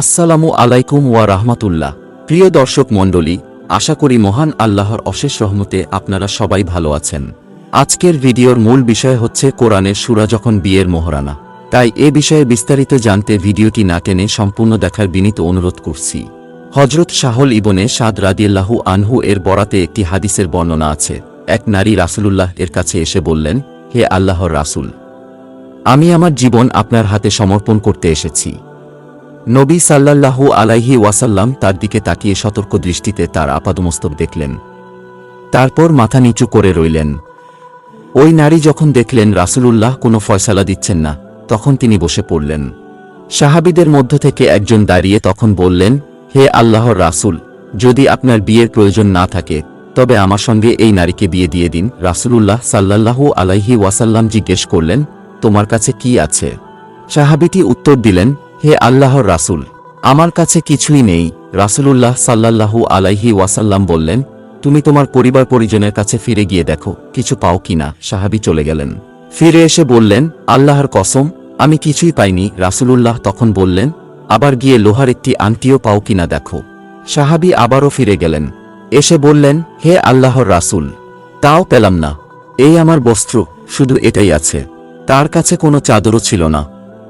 আসসালামু আলাইকুম ওয়া রাহমাতুল্লাহ। প্রিয় দর্শক মণ্ডলী, আশা করি মহান আল্লাহর অশেষ রহমতে আপনারা সবাই ভালো আছেন। আজকের ভিডিওর মূল বিষয় হচ্ছে কোরআনের সুরা যখন বিয়ের মোহরানা। তাই এ বিষয়ে বিস্তারিত জানতে ভিডিওটি না টেনে সম্পূর্ণ দেখার বিনীত অনুরোধ করছি। হজরত শাহল ইবনে সাদ রাদিয়াল্লাহু আনহু এর বরাতে একটি হাদিসের বর্ণনা আছে। এক নারী রাসূলুল্লাহ এর কাছে এসে বললেন, হে আল্লাহর রাসূল, আমি আমার জীবন আপনার হাতে সমর্পণ করতে এসেছি। নবী সাল্লাল্লাহু আলাইহি ওয়াসাল্লাম তার দিকে তাকিয়ে সতর্ক দৃষ্টিতে তার আপাদমস্তক দেখলেন। তারপর মাথা নিচু করে রইলেন। ওই নারী যখন দেখলেন রাসূলুল্লাহ কোনো ফয়সালা দিচ্ছেন না, তখন তিনি বসে পড়লেন। সাহাবিদের মধ্য থেকে একজন দাঁড়িয়ে তখন বললেন, হে আল্লাহর রাসূল, যদি আপনার বিয়ের প্রয়োজন না থাকে, তবে আমার সঙ্গে এই নারীকে বিয়ে দিয়ে দিন। রাসূলুল্লাহ সাল্লাল্লাহু আলাইহি ওয়াসাল্লাম জিজ্ঞেস করলেন, তোমার কাছে কি আছে? সাহাবিটি উত্তর দিলেন হে আল্লাহর রাসূল, আমার কাছে কিছুই নেই। রাসূলুল্লাহ সাল্লাল্লাহু আলাইহি ওয়াসাল্লাম বললেন, তুমি তোমার পরিবার পরিজনের কাছে ফিরে গিয়ে দেখো, কিছু পাও কিনা? সাহাবি চলে গেলেন। ফিরে এসে বললেন, আল্লাহর কসম, আমি কিছুই পাইনি। রাসূলুল্লাহ তখন বললেন, আবার গিয়ে লোহার একটি আংটিও পাও কিনা দেখো। সাহাবি আবারও ফিরে গেলেন। এসে বললেন, হে আল্লাহর রাসূল, তাও পেলাম না। এই আমার বস্ত্র, শুধু এটাই আছে। তার কাছে কোনো চাদরও ছিল না।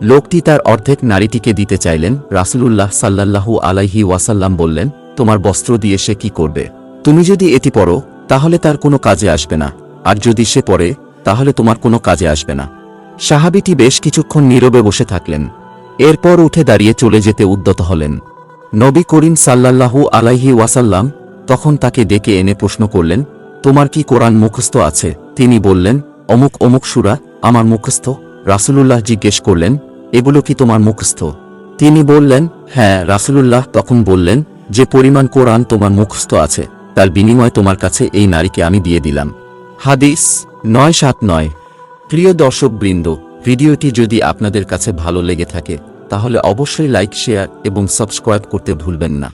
লোকটি তার অর্ধেক নারীটিকে দিতে চাইলেন, রাসূলুল্লাহ সাল্লাল্লাহু আলাইহি ওয়াসাল্লাম বললেন, তোমার বস্ত্র দিয়ে সে কি করবে? তুমি যদি এটি পরো, তাহলে তার কোনো কাজে আসবে না। আর যদি সে পরে, তাহলে তোমার কোনো কাজে আসবে না। সাহাবিটি বেশ কিছুক্ষণ নীরবে বসে থাকলেন। এরপর উঠে দাঁড়িয়ে চলে যেতে উদ্যত হলেন। নবী করিম সাল্লাল্লাহু আলাইহি ওয়াসাল্লাম তখন তাকে ডেকে এনে প্রশ্ন করলেন, তোমার কি কোরআন মুখস্থ আছে? তিনি বললেন, অমুক অমুক সুরা আমার মুখস্থ। রাসূলুল্লাহ জিজ্ঞেস করলেন এগুলো কি তোমার মুখস্থ? তিনি বললেন হ্যাঁ রাসুলুল্লাহ তখন বললেন, যে পরিমাণ কোরআন তোমার মুখস্থ আছে, তার বিনিময় তোমার কাছে এই নারীকে আমি দিয়ে দিলাম। হাদিস নয় সাত নয়। প্রিয় দর্শকবৃন্দ, ভিডিওটি যদি আপনাদের কাছে ভালো লেগে থাকে, তাহলে অবশ্যই লাইক, শেয়ার এবং সাবস্ক্রাইব করতে ভুলবেন না।